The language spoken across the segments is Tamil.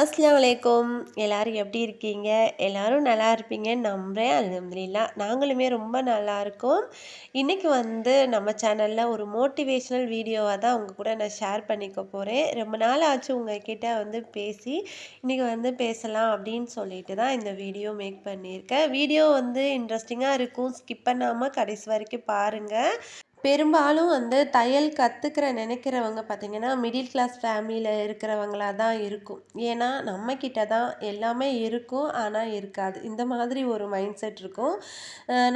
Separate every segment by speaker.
Speaker 1: அஸ்லாம் வலைக்கம் எல்லாரும் எப்படி இருக்கீங்க? எல்லோரும் நல்லா இருப்பீங்கன்னு நம்புகிறேன் அல்ஹம்துலில்லா. நாங்களுமே ரொம்ப நல்லா இருக்கோம். இன்றைக்கி வந்து நம்ம சேனலில் ஒரு மோட்டிவேஷ்னல் வீடியோவாக தான் உங்கள் கூட நான் ஷேர் பண்ணிக்க போகிறேன் ரொம்ப நாள் ஆச்சு உங்ககிட்ட வந்து பேசி இன்றைக்கி வந்து பேசலாம் அப்படின்னு சொல்லிட்டு தான் இந்த வீடியோ மேக் பண்ணியிருக்கேன். வீடியோ வந்து இன்ட்ரெஸ்டிங்காக இருக்கும். ஸ்கிப் பண்ணாமல் கடைசி வரைக்கும் பாருங்கள் பெரும்பாலும் வந்து தையல் கற்றுக்கிற நினைக்கிறவங்க பார்த்திங்கன்னா மிடில் கிளாஸ் ஃபேமிலியில் இருக்கிறவங்களா தான் இருக்கும். ஏன்னா நம்மக்கிட்ட தான் எல்லாமே இருக்கும் ஆனால் இருக்காது. இந்த மாதிரி ஒரு மைண்ட் செட் இருக்கும்.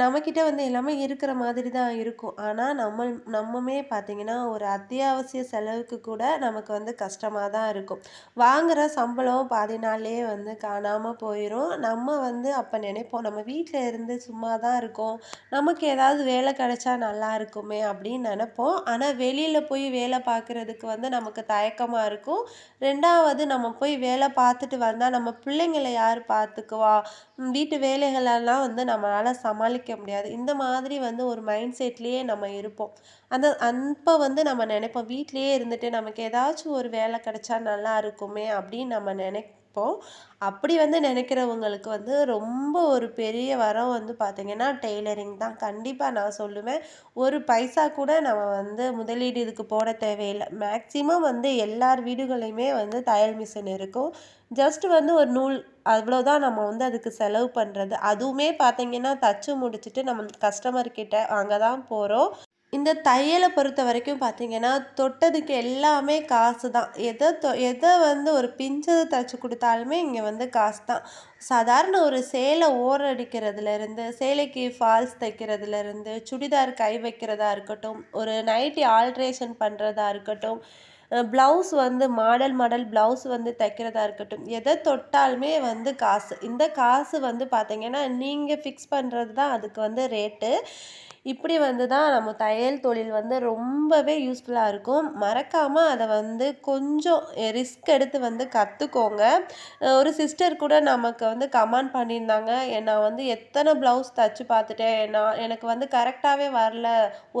Speaker 1: நம்மக்கிட்ட வந்து எல்லாமே இருக்கிற மாதிரி தான் இருக்கும். ஆனால் நம்ம நம்மமே பார்த்திங்கன்னா ஒரு அத்தியாவசிய செலவுக்கு கூட நமக்கு வந்து கஷ்டமாக தான் இருக்கும். வாங்குகிற சம்பளம் பாதி நாள்லேயே வந்து காணாமல் போயிடும் நம்ம வந்து அப்போ நினைப்போம் நம்ம வீட்டில் இருந்து சும்மா தான் இருக்கோம். நமக்கு ஏதாவது வேலை கிடைச்சா நல்லா அப்படின்னு நினப்போம். ஆனால் வெளியில் போய் வேலை பார்க்குறதுக்கு வந்து நமக்கு தயக்கமாக இருக்கும். ரெண்டாவது நம்ம போய் வேலை பார்த்துட்டு வந்தால் நம்ம பிள்ளைங்களை யார் பார்த்துக்குவா? வீட்டு வேலைகளெல்லாம் வந்து நம்மளால் சமாளிக்க முடியாது. இந்த மாதிரி வந்து ஒரு மைண்ட் செட்லேயே நம்ம இருப்போம். அந்த அப்போ வந்து நம்ம நினைப்போம். வீட்லேயே இருந்துட்டு நமக்கு ஏதாச்சும் ஒரு வேலை கிடைச்சா நல்லா இருக்குமே அப்படின்னு நம்ம நினை நினைப்போம். அப்படி வந்து நினைக்கிறவங்களுக்கு வந்து ரொம்ப ஒரு பெரிய வரம் வந்து பார்த்திங்கன்னா டெய்லரிங் தான். கண்டிப்பாக நான் சொல்லுவேன். ஒரு பைசா கூட நம்ம வந்து முதலீடு இதுக்கு போட தேவையில்லை. மேக்ஸிமம் வந்து எல்லார் வீடுகளையுமே வந்து தையல் மிஷின் இருக்கும். ஜஸ்ட் வந்து ஒரு நூல் அவ்வளோதான் நம்ம வந்து அதுக்கு செலவு பண்ணுறது அதுவுமே பார்த்திங்கன்னா தச்சு முடிச்சுட்டு நம்ம கஸ்டமர்கிட்ட அங்கே தான் போகிறோம் இந்த தையலை பொறுத்த வரைக்கும் பார்த்தீங்கன்னா தொட்டதுக்கு எல்லாமே காசு தான். எதை தொ எதை வந்து ஒரு பிஞ்சது தைச்சி கொடுத்தாலுமே இங்கே வந்து காசு தான். சாதாரண ஒரு சேலை ஓரடிக்கிறதுலேருந்து சேலைக்கு ஃபால்ஸ் தைக்கிறதுலேருந்து சுடிதார் கை வைக்கிறதா இருக்கட்டும் ஒரு நைட்டி ஆல்ட்ரேஷன் பண்ணுறதா இருக்கட்டும் ப்ளவுஸ் வந்து மாடல் மாடல் ப்ளவுஸ் வந்து தைக்கிறதா இருக்கட்டும் எதை தொட்டாலுமே வந்து காசு. இந்த காசு வந்து பார்த்திங்கன்னா நீங்கள் ஃபிக்ஸ் பண்ணுறது தான் அதுக்கு வந்து ரேட்டு இப்படி வந்து தான் நம்ம தையல் தொழில் வந்து ரொம்பவே யூஸ்ஃபுல்லாக இருக்கும். மறக்காமல் அதை வந்து கொஞ்சம் ரிஸ்க் எடுத்து வந்து கற்றுக்கோங்க ஒரு சிஸ்டர் கூட நமக்கு வந்து கமெண்ட் பண்ணியிருந்தாங்க. நான் வந்து எத்தனை ப்ளவுஸ் தைச்சி பார்த்துட்டேன். நான் எனக்கு வந்து கரெக்டாகவே வரல.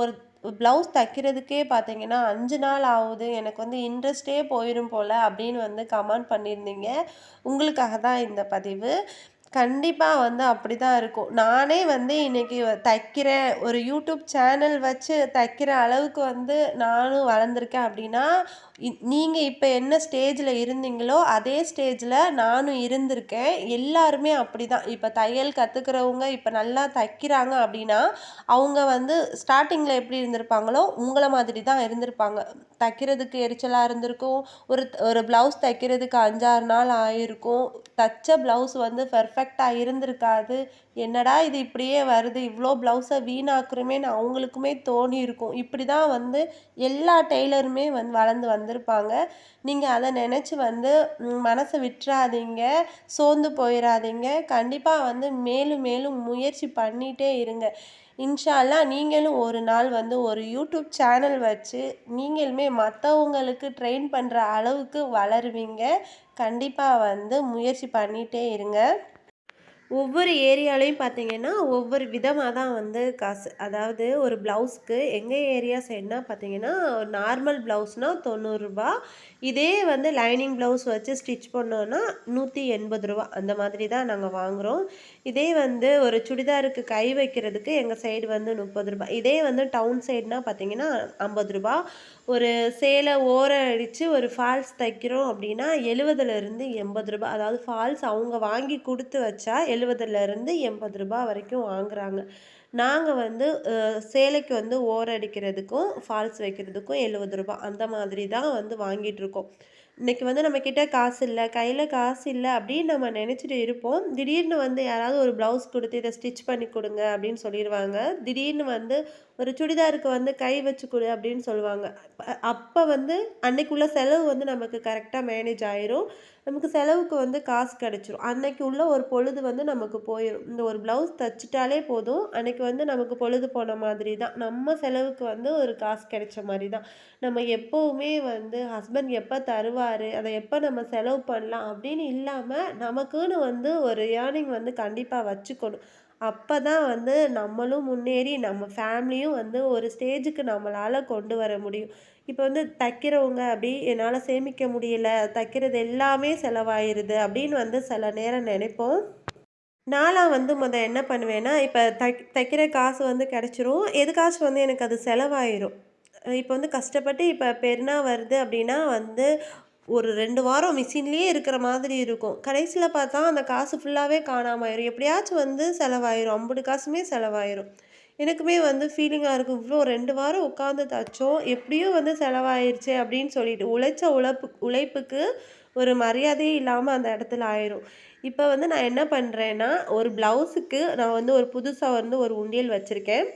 Speaker 1: ஒரு ப்ளவுஸ் தைக்கிறதுக்கே பார்த்தீங்கன்னா அஞ்சு நாள் ஆகுது. எனக்கு வந்து இன்ட்ரெஸ்ட்டே போயிடும் போல் அப்படின்னு வந்து கமெண்ட் பண்ணியிருந்தீங்க. உங்களுக்காக தான் இந்த பதிவு. கண்டிப்பாக வந்து அப்படி தான் இருக்கும். நானே வந்து இன்றைக்கி தைக்கிறேன். ஒரு யூடியூப் சேனல் வச்சு தைக்கிற அளவுக்கு வந்து நானும் வளர்ந்துருக்கேன் அப்படின்னா நீங்கள் இப்போ என்ன ஸ்டேஜில் இருந்தீங்களோ அதே ஸ்டேஜில் நானும் இருந்திருக்கேன். எல்லாருமே அப்படி தான் இப்போ தையல் கற்றுக்கிறவங்க இப்போ நல்லா தைக்கிறாங்க அப்படின்னா அவங்க வந்து ஸ்டார்டிங்கில் எப்படி இருந்திருப்பாங்களோ உங்களை மாதிரி தான் இருந்திருப்பாங்க. தைக்கிறதுக்கு எரிச்சலாக இருந்திருக்கும். ஒரு ஒரு ப்ளவுஸ் தைக்கிறதுக்கு அஞ்சாறு நாள் ஆயிருக்கும். தைச்ச ப்ளவுஸ் வந்து பர்ஃபெக்டாக இருந்திருக்காது. என்னடா இது இப்படியே வருது? இவ்வளோ ப்ளவுஸை வீணாக்குறமேன்னு அவங்களுக்குமே தோணி இருக்கும் இப்படி தான் வந்து எல்லா டெய்லருமே வந்து வளர்ந்து வந்திருப்பாங்க. நீங்கள் அதை நினச்சி வந்து மனசை விட்டுறாதீங்க. சோர்ந்து போயிடாதீங்க கண்டிப்பாக வந்து மேலும் மேலும் முயற்சி பண்ணிகிட்டே இருங்க. இன்ஷால்லா நீங்களும் ஒரு நாள் வந்து ஒரு யூடியூப் சேனல் வச்சு நீங்களுமே மற்றவங்களுக்கு ட்ரெயின் பண்ணுற அளவுக்கு வளருவீங்க. கண்டிப்பாக வந்து முயற்சி பண்ணிகிட்டே இருங்க. ஒவ்வொரு ஏரியாலையும் பார்த்தீங்கன்னா ஒவ்வொரு விதமாக தான் வந்து காசு அதாவது ஒரு ப்ளவுஸ்க்கு எங்கள் ஏரியா சைடுனா பார்த்தீங்கன்னா நார்மல் ப்ளவுஸ்னால் தொண்ணூறுரூபா இதே வந்து லைனிங் ப்ளவுஸ் வச்சு ஸ்டிச் பண்ணோன்னா நூற்றி எண்பது ரூபா. அந்த மாதிரி தான் நாங்கள் வாங்குகிறோம் இதே வந்து ஒரு சுடிதாருக்கு கை வைக்கிறதுக்கு எங்கள் சைடு வந்து முப்பது ரூபாய் இதே வந்து டவுன் சைடுனா பார்த்தீங்கன்னா ஐம்பது ரூபா. ஒரு சேலை ஓர அடித்து ஒரு ஃபால்ஸ் தைக்கிறோம் அப்படின்னா எழுவதுலேருந்து எண்பது ரூபாய் அதாவது ஃபால்ஸ் அவங்க வாங்கி கொடுத்து வச்சா எழுவதுலேருந்து எண்பது ரூபாய் வரைக்கும் வாங்குறாங்க. நாங்கள் வந்து சேலைக்கு வந்து ஓர அடிக்கிறதுக்கும் ஃபால்ஸ் வைக்கிறதுக்கும் எழுபது ரூபாய் அந்த மாதிரி தான் வந்து வாங்கிட்டுருக்கோம் இன்றைக்கி வந்து நம்மக்கிட்ட காசு இல்லை கையில் காசு இல்லை அப்படின்னு நம்ம நினச்சிட்டு இருப்போம். திடீர்னு வந்து யாராவது ஒரு ப்ளவுஸ் கொடுத்து இதை ஸ்டிச் பண்ணி கொடுங்க அப்படின்னு சொல்லிடுவாங்க. திடீர்னு வந்து ஒரு சுடிதாருக்கு வந்து கை வச்சு கொடு அப்படின்னு சொல்லுவாங்க. அப்போ வந்து அன்னைக்குள்ள செலவு வந்து நமக்கு கரெக்டாக மேனேஜ் ஆயிரும். நமக்கு செலவுக்கு வந்து காசு கிடச்சிரும். அன்னைக்கு உள்ள ஒரு பொழுது வந்து நமக்கு போயிடும் இந்த ஒரு ப்ளவுஸ் தைச்சிட்டாலே போதும். அன்னைக்கு வந்து நமக்கு பொழுது போன மாதிரி தான். நம்ம செலவுக்கு வந்து ஒரு காசு கிடைச்ச மாதிரி தான். நம்ம எப்போவுமே வந்து ஹஸ்பண்ட் எப்போ தருவார் அதை எப்போ நம்ம செலவு பண்ணலாம் அப்படின்னு இல்லாமல் நமக்குன்னு வந்து ஒரு ஏர்னிங் வந்து கண்டிப்பாக வச்சுக்கணும். அப்போ தான் வந்து நம்மளும் முன்னேறி நம்ம ஃபேமிலியும் வந்து ஒரு ஸ்டேஜுக்கு நம்மளால் கொண்டு வர முடியும். இப்போ வந்து தைக்கிறவங்க அப்படி என்னால் சேமிக்க முடியல தைக்கிறது எல்லாமே செலவாயிருது அப்படின்னு வந்து சில நேரம் நினைப்போம். நான்லாம் வந்து முத என்ன பண்ணுவேன்னா இப்போ தைக் தைக்கிற காசு வந்து கிடச்சிரும். எதுக்காச்சும் வந்து எனக்கு அது செலவாயிரும்? இப்போ வந்து கஷ்டப்பட்டு இப்போ பெருனா வருது அப்படின்னா வந்து ஒரு ரெண்டு வாரம் மிஷின்லேயே இருக்கிற மாதிரி இருக்கும். கடைசியில் பார்த்தா அந்த காசு ஃபுல்லாகவே காணாமல் ஆயிரும் எப்படியாச்சும் வந்து செலவாயிரும். ஐம்பது காசுமே செலவாயிரும். எனக்குமே வந்து ஃபீலிங்காக இருக்கும். இவ்வளோ ரெண்டு வாரம் உட்காந்து தைச்சோம். எப்படியும் வந்து செலவாயிருச்சே அப்படின்னு சொல்லிட்டு உழைச்ச உழைப்பு உழைப்புக்கு ஒரு மரியாதையே இல்லாமல் அந்த இடத்துல ஆயிரும். இப்போ வந்து நான் என்ன பண்ணுறேன்னா ஒரு ப்ளவுஸுக்கு நான் வந்து ஒரு புதுசாக வந்து ஒரு உண்டியல் வச்சுருக்கேன்.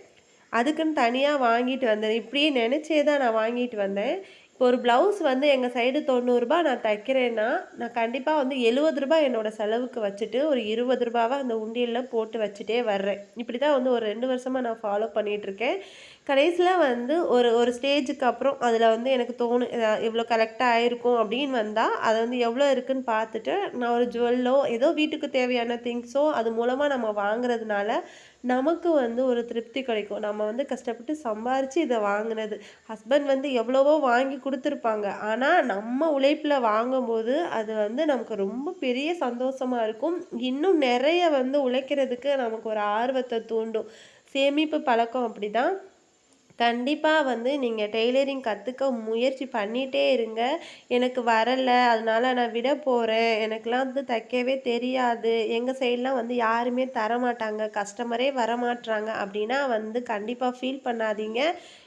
Speaker 1: அதுக்குன்னு தனியாக வாங்கிட்டு வந்தேன். இப்படியே நினச்சே தான் நான் வாங்கிட்டு வந்தேன். இப்போ ஒரு ப்ளவுஸ் வந்து எங்கள் சைடு தொண்ணூறுரூபா நான் தைக்கிறேன்னா நான் கண்டிப்பாக வந்து எழுபது ரூபாய் என்னோடய செலவுக்கு வச்சுட்டு ஒரு இருபது ரூபாவை அந்த உண்டியலில் போட்டு வச்சுட்டே வர்றேன். இப்படி தான் வந்து ஒரு ரெண்டு வருஷமாக நான் ஃபாலோ பண்ணிகிட்ருக்கேன் கடைசியில் வந்து ஒரு ஒரு ஸ்டேஜுக்கு அப்புறம் அதில் வந்து எனக்கு தோணும் இவ்வளோ கரெக்டாக ஆயிருக்கும் அப்படின்னு வந்தால் அதை வந்து எவ்வளோ இருக்குன்னு பார்த்துட்டு நான் ஒரு ஜுவல்லோ ஏதோ வீட்டுக்கு தேவையான திங்ஸோ அது மூலமாக நம்ம வாங்குறதுனால நமக்கு வந்து ஒரு திருப்தி கிடைக்கும். நம்ம வந்து கஷ்டப்பட்டு சம்பாரித்து இதை வாங்கினது. ஹஸ்பண்ட் வந்து எவ்வளவோ வாங்கி கொடுத்துருப்பாங்க. ஆனால் நம்ம உழைப்பில் வாங்கும்போது அது வந்து நமக்கு ரொம்ப பெரிய சந்தோஷமாக இருக்கும். இன்னும் நிறைய வந்து உழைக்கிறதுக்கு நமக்கு ஒரு ஆர்வத்தை தூண்டும். சேமிப்பு பழக்கம் அப்படி தான் கண்டிப்பாக வந்து நீங்கள் டெய்லரிங் கற்றுக்க முயற்சி பண்ணிகிட்டே இருங்க. எனக்கு வரலை அதனால் நான் விட போகிறேன் எனக்கெலாம் வந்து தைக்கவே தெரியாது. எங்கள் சைட்லாம் வந்து யாருமே தரமாட்டாங்க. கஸ்டமரே வரமாட்றாங்க. அப்படின்னா வந்து கண்டிப்பாக ஃபீல் பண்ணாதீங்க.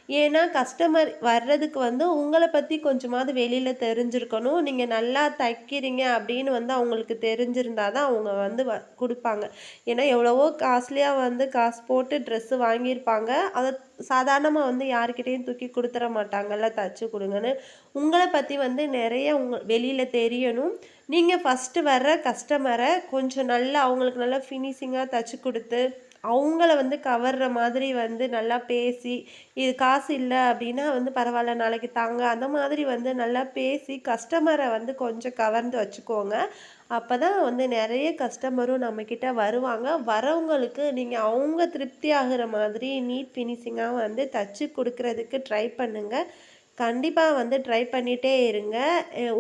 Speaker 1: ஏன்னா கஸ்டமர் வர்றதுக்கு வந்து உங்களை பற்றி கொஞ்சமாவது வெளியில் தெரிஞ்சிருக்கணும். நீங்கள் நல்லா தைக்கிறீங்க அப்படின்னு வந்து அவங்களுக்கு தெரிஞ்சிருந்தா தான் அவங்க வந்து வ கொடுப்பாங்க. ஏன்னா எவ்வளவோ காஸ்ட்லியாக வந்து காசு போட்டு ட்ரெஸ்ஸு வாங்கியிருப்பாங்க. அதை சாதாரணமாக வந்து யாருக்கிட்டேயும் தூக்கி கொடுத்துட மாட்டாங்கல்ல தச்சு கொடுங்கன்னு. உங்களை பற்றி வந்து நிறைய உங்க வெளியில் தெரியணும். நீங்கள் ஃபஸ்ட்டு வர்ற கஸ்டமரை கொஞ்சம் நல்லா அவங்களுக்கு நல்லா ஃபினிஷிங்காக தச்சு கொடுத்து அவங்கள வந்து கவர்ற மாதிரி வந்து நல்லா பேசி இது காசு இல்லை அப்படின்னா வந்து பரவாயில்ல நாளைக்கு தாங்க. அந்த மாதிரி வந்து நல்லா பேசி கஸ்டமரை வந்து கொஞ்சம் கவர்ந்து வச்சுக்கோங்க. அப்போ தான் வந்து நிறைய கஸ்டமரும் நம்மக்கிட்ட வருவாங்க. வரவங்களுக்கு நீங்கள் அவங்க திருப்தி ஆகிற மாதிரி நீட் ஃபினிஷிங்காக வந்து தச்சு கொடுக்குறதுக்கு ட்ரை பண்ணுங்கள் கண்டிப்பாக வந்து ட்ரை பண்ணிகிட்டே இருங்க.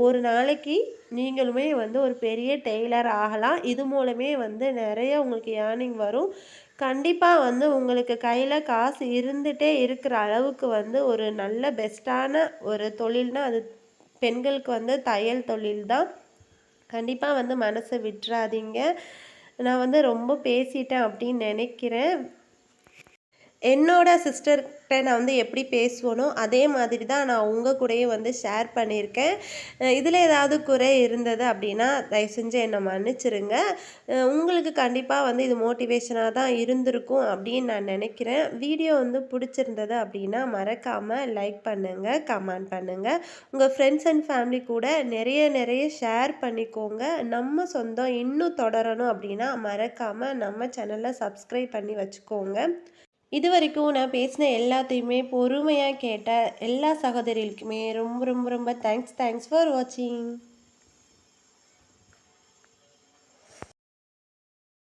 Speaker 1: ஒரு நாளைக்கு நீங்களுமே வந்து ஒரு பெரிய டெய்லர் ஆகலாம். இது மூலமே வந்து நிறைய உங்களுக்கு ஏர்னிங் வரும். கண்டிப்பாக வந்து உங்களுக்கு கையில் காசு இருந்துகிட்டே இருக்கிற அளவுக்கு வந்து ஒரு நல்ல பெஸ்ட்டான ஒரு தொழில்னால் அது பெண்களுக்கு வந்து தையல் தொழில் தான். கண்டிப்பாக வந்து மனசை விட்டுறாதீங்க. நான் வந்து ரொம்ப பேசிட்டேன் அப்படின்னு நினைக்கிறேன். என்னோட சிஸ்டர்கிட்ட நான் வந்து எப்படி பேசுவனோ அதே மாதிரி தான் நான் உங்கள் கூடயே வந்து ஷேர் பண்ணியிருக்கேன். இதில் ஏதாவது குறை இருந்தது அப்படின்னா தயவு செஞ்சு என்னை மன்னிச்சிருங்க. உங்களுக்கு கண்டிப்பாக வந்து இது மோட்டிவேஷனாக தான் இருந்திருக்கும் அப்படின்னு நான் நினைக்கிறேன். வீடியோ வந்து பிடிச்சிருந்தது அப்படின்னா மறக்காமல் லைக் பண்ணுங்கள் கமெண்ட் பண்ணுங்கள் உங்கள் ஃப்ரெண்ட்ஸ் அண்ட் ஃபேமிலி கூட நிறைய நிறைய ஷேர் பண்ணிக்கோங்க. நம்ம சொந்தம் இன்னும் தொடரணும் அப்படின்னா மறக்காமல் நம்ம சேனலை சப்ஸ்கிரைப் பண்ணி வச்சுக்கோங்க. இது வரைக்கும் நான் பேசின எல்லாத்தையுமே பொறுமையாக கேட்ட எல்லா சகோதரிகளுக்குமே ரொம்ப ரொம்ப ரொம்ப தேங்க்ஸ் தேங்க்ஸ் ஃபார் வாட்சிங்